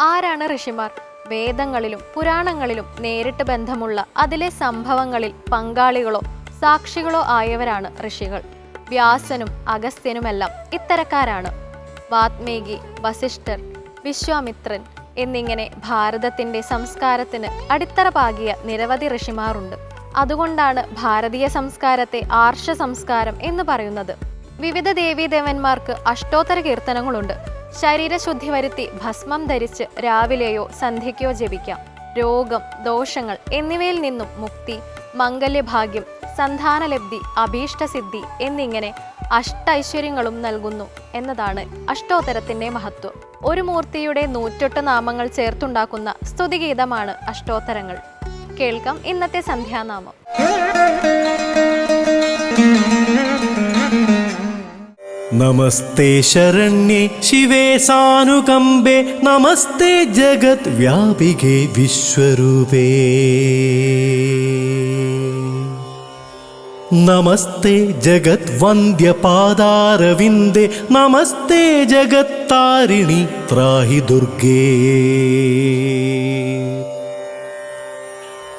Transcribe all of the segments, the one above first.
ആരാണ് ഋഷിമാർ? വേദങ്ങളിലും പുരാണങ്ങളിലും നേരിട്ട് ബന്ധമുള്ള അതിലെ സംഭവങ്ങളിൽ പങ്കാളികളോ സാക്ഷികളോ ആയവരാണ് ഋഷികൾ. വ്യാസനും അഗസ്ത്യനുമെല്ലാം ഇത്തരക്കാരാണ്. വാത്മീകി വസിഷ്ഠർ വിശ്വാമിത്രൻ എന്നിങ്ങനെ ഭാരതത്തിന്റെ സംസ്കാരത്തിന് അടിത്തറ പാകിയ നിരവധി ഋഷിമാരുണ്ട്. അതുകൊണ്ടാണ് ഭാരതീയ സംസ്കാരത്തെ ആർഷ സംസ്കാരം എന്ന് പറയുന്നത്. വിവിധ ദേവീദേവന്മാർക്ക് അഷ്ടോത്തര കീർത്തനങ്ങളുണ്ട്. ശരീരശുദ്ധി വരുത്തി ഭസ്മം ധരിച്ച് രാവിലെയോ സന്ധ്യയ്ക്കോ ജപിക്കാം. രോഗം ദോഷങ്ങൾ എന്നിവയിൽ നിന്നും മുക്തി മംഗല്യഭാഗ്യം സന്താനലബ്ധി അഭീഷ്ടസിദ്ധി എന്നിങ്ങനെ അഷ്ടൈശ്വര്യങ്ങളും നൽകുന്നു എന്നതാണ് അഷ്ടോത്തരത്തിന്റെ മഹത്വം. ഒരു മൂർത്തിയുടെ നൂറ്റെട്ട് നാമങ്ങൾ ചേർത്തുണ്ടാക്കുന്ന സ്തുതിഗീതമാണ് അഷ്ടോത്തരങ്ങൾ. കേൾക്കാം ഇന്നത്തെ സന്ധ്യാനാമം. നമസ്തേ ശരണ്യേ ശിവേ സാനുകമ്പേ നമസ്തേ ജഗത് വ്യാപികേ വിശ്വരൂപേ. നമസ്തേ ജഗത് വന്ദ്യപാദാരവിന്ദേ നമസ്തേ ജഗത്താരിണി ത്രാഹി ദുർഗേ.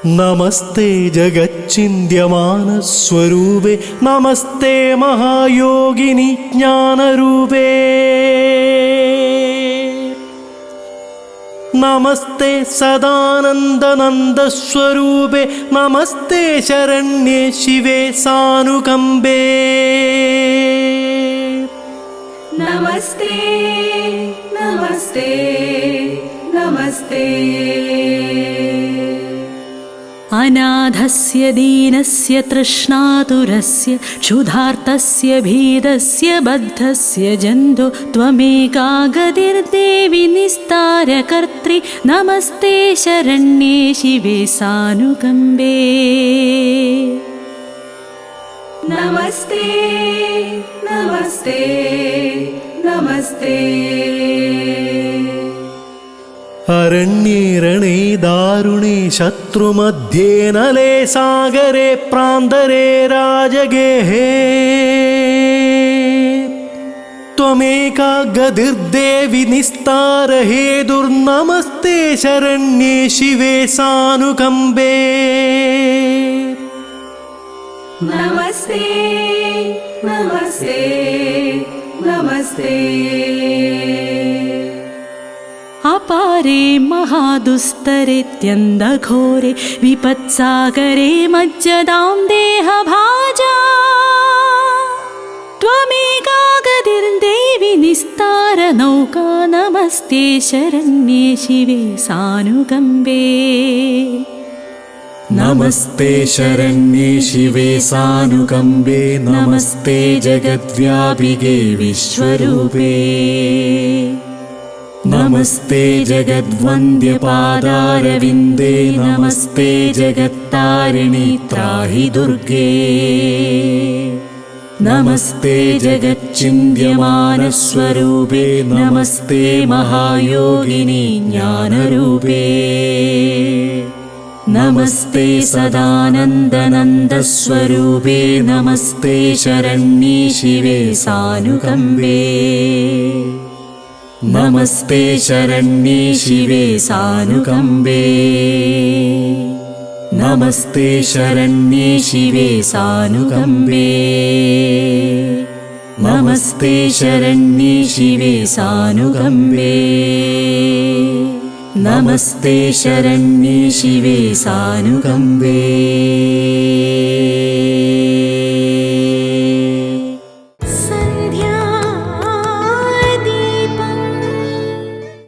नमस्ते जगच्चिन्त्यमानस्वरूपे नमस्ते महायोगिनि ज्ञानरूपे। नमस्ते सदानन्दनन्दस्वरूपे नमस्ते शरण्ये शिवे सानुकम्बे नमस्ते नमस्ते नमस्ते। अनाथस्य दीनस्य तृष्णातुरस्य क्षुधार्तस्य भीदस्य बद्धस्य जन्धो त्वमेका गतिर्देवि निस्तारकर्त्री नमस्ते शरण्ये शिवे सानुकम्बे। नमस्ते नमस्ते नमस्ते अरण्येरणे दारुणे शत्रुमध्ये नले सागरे प्रान्तरे राजगेहे त्वमेकाग्रधिर्देवि निस्तारहे दुर्नमस्ते शरण्ये शिवे सानुकम्बे नमस्ते नमस्ते नमस्ते अपारे महादुस्तरेत्यन्धघोरे विपत्सागरे मज्जदां देहभाजा त्वमेका गतिर्देवि निस्तारनौका नमस्ते शरण्ये शिवे सानुकम्बे नमस्ते शरण्ये शिवे सानुकम्बे नमस्ते जगद्व्यापिके विश्वरूपे नमस्ते जगद्वन्द्यपादारविन्दे नमस्ते जगत्तारिणि त्राहि दुर्गे। नमस्ते जगच्चिन्त्यमानस्वरूपे नमस्ते महायोगिनि ज्ञानरूपे। नमस्ते सदानन्दनन्दस्वरूपे नमस्ते शरण्ये शिवे सानुकम्बे नमस्ते शरण्ये शिवे सानुकम्बे। नमस्ते शरण्ये शिवे सानुकम्बे। नमस्ते शरण्ये शिवे सानुकम्बे। नमस्ते शरण्ये शिवे सानुकम्बे